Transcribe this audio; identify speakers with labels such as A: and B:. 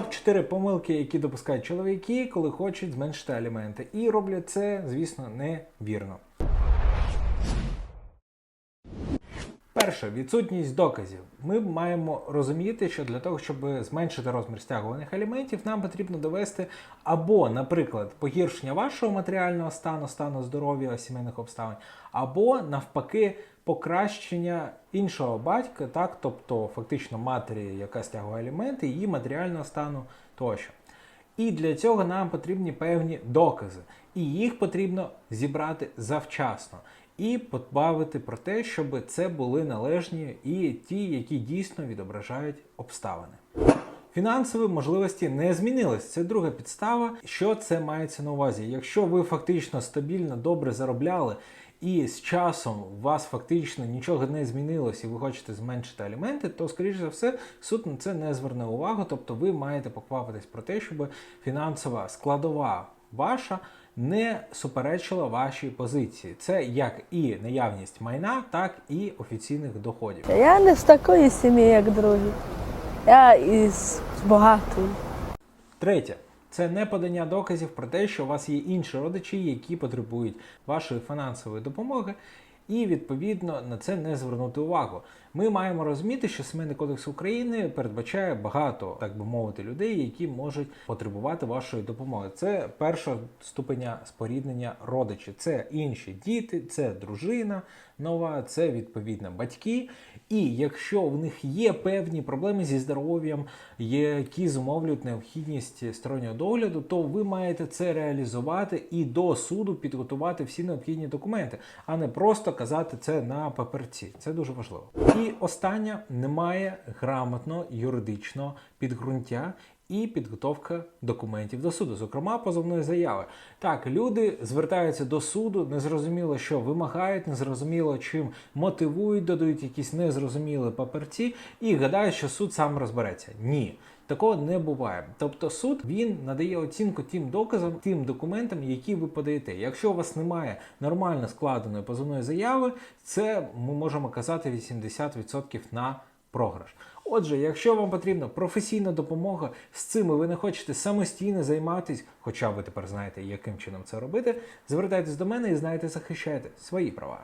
A: Топ 4 помилки, які допускають чоловіки, коли хочуть зменшити аліменти. І роблять це, звісно, невірно. Перше, відсутність доказів. Ми маємо розуміти, що для того, щоб зменшити розмір стягуваних аліментів, нам потрібно довести або, наприклад, погіршення вашого матеріального стану, стану здоров'я, сімейних обставин, або навпаки покращення іншого батька, так, тобто фактично матері, яка стягує аліменти, її матеріального стану тощо. І для цього нам потрібні певні докази, і їх потрібно зібрати завчасно і подбавити про те, щоб це були належні і ті, які дійсно відображають обставини. Фінансові можливості не змінились. Це друга підстава. Що це мається на увазі? Якщо ви фактично стабільно добре заробляли, і з часом у вас фактично нічого не змінилось, і ви хочете зменшити аліменти, то, скоріш за все, суд на це не зверне увагу. Тобто ви маєте поквапитись про те, щоб фінансова складова ваша не суперечила вашій позиції. Це як і наявність майна, так і офіційних доходів.
B: Я не з такої сім'ї, як другі. Я із багатої.
A: Третє. Це не подання доказів про те, що у вас є інші родичі, які потребують вашої фінансової допомоги, і відповідно на це не звернути увагу. Ми маємо розуміти, що Сімейний кодекс України передбачає багато, так би мовити, людей, які можуть потребувати вашої допомоги. Це перша ступеня споріднення родичі, це інші діти, це дружина нова, це відповідно батьки. І якщо в них є певні проблеми зі здоров'ям, які зумовлюють необхідність стороннього догляду, то ви маєте це реалізувати і до суду підготувати всі необхідні документи, а не просто казати це на паперці. Це дуже важливо. І останнє немає грамотно юридичного підґрунтя. І підготовка документів до суду, зокрема позовної заяви. Так, люди звертаються до суду, незрозуміло, що вимагають, незрозуміло чим мотивують, додають якісь незрозумілі паперці і гадають, що суд сам розбереться. Ні. Такого не буває. Тобто суд він надає оцінку тим доказам, тим документам, які ви подаєте. Якщо у вас немає нормально складеної позовної заяви, це ми можемо казати 80% на програш. Отже, якщо вам потрібна професійна допомога з цим і ви не хочете самостійно займатися, хоча ви тепер знаєте, яким чином це робити, звертайтесь до мене і знаєте, захищайте свої права.